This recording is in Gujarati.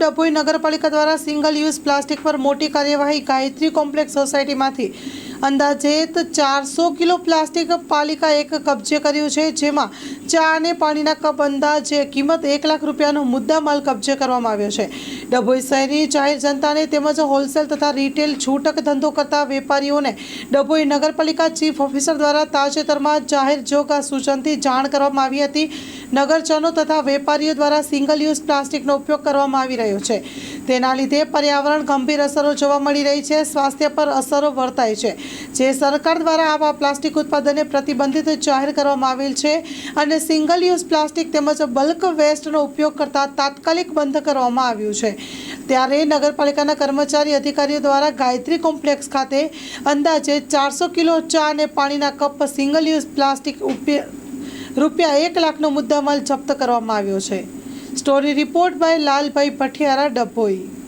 ડભોઈ નગરપાલિકા દ્વારા સિંગલ યુઝ પ્લાસ્ટિક પર મોટી કાર્યવાહી ગાયત્રી કોમ્પ્લેક્સ સોસાયટીમાંથી અંદાજેત ચારસો કિલો પ્લાસ્ટિક પાલિકા એક કબજે કર્યું છે, જેમાં ચા અને પાણીના કપ અંદાજે કિંમત એક લાખ રૂપિયાનો મુદ્દામાલ કબજે કરવામાં આવ્યો છે. ડભોઈ શહેરની જાહેર જનતાને તેમજ હોલસેલ તથા રિટેલ છૂટક ધંધો કરતા વેપારીઓને ડભોઈ નગરપાલિકા ચીફ ઓફિસર દ્વારા તાજેતરમાં જાહેર જોગ સૂચનથી જાણ કરવામાં આવી હતી. નગરજનો તથા વેપારીઓ દ્વારા સિંગલ યુઝ પ્લાસ્ટિકનો ઉપયોગ કરવામાં આવી રહ્યો છે. તેના લીધે પર્યાવરણ ગંભીર અસરો જોવા મળી રહી છે, સ્વાસ્થ્ય પર અસરો વર્તાય છે. જે સરકાર દ્વારા આવા પ્લાસ્ટિક ઉત્પાદનને પ્રતિબંધિત જાહેર કરવામાં આવેલ છે અને સિંગલ યુઝ પ્લાસ્ટિક તેમજ બલ્ક વેસ્ટનો ઉપયોગ કરતા તાત્કાલિક બંધ કરવામાં આવ્યું છે. ત્યારે નગરપાલિકાના કર્મચારી અધિકારીઓ દ્વારા ગાયત્રી કોમ્પ્લેક્સ ખાતે અંદાજે ચારસો કિલો ચા અને પાણીના કપ સિંગલ યુઝ પ્લાસ્ટિક ઉપે- રૂપિયા એક લાખનો મુદ્દામાલ જપ્ત કરવામાં આવ્યો છે. Story report by Lalbhai Pathiyara Dabhoi.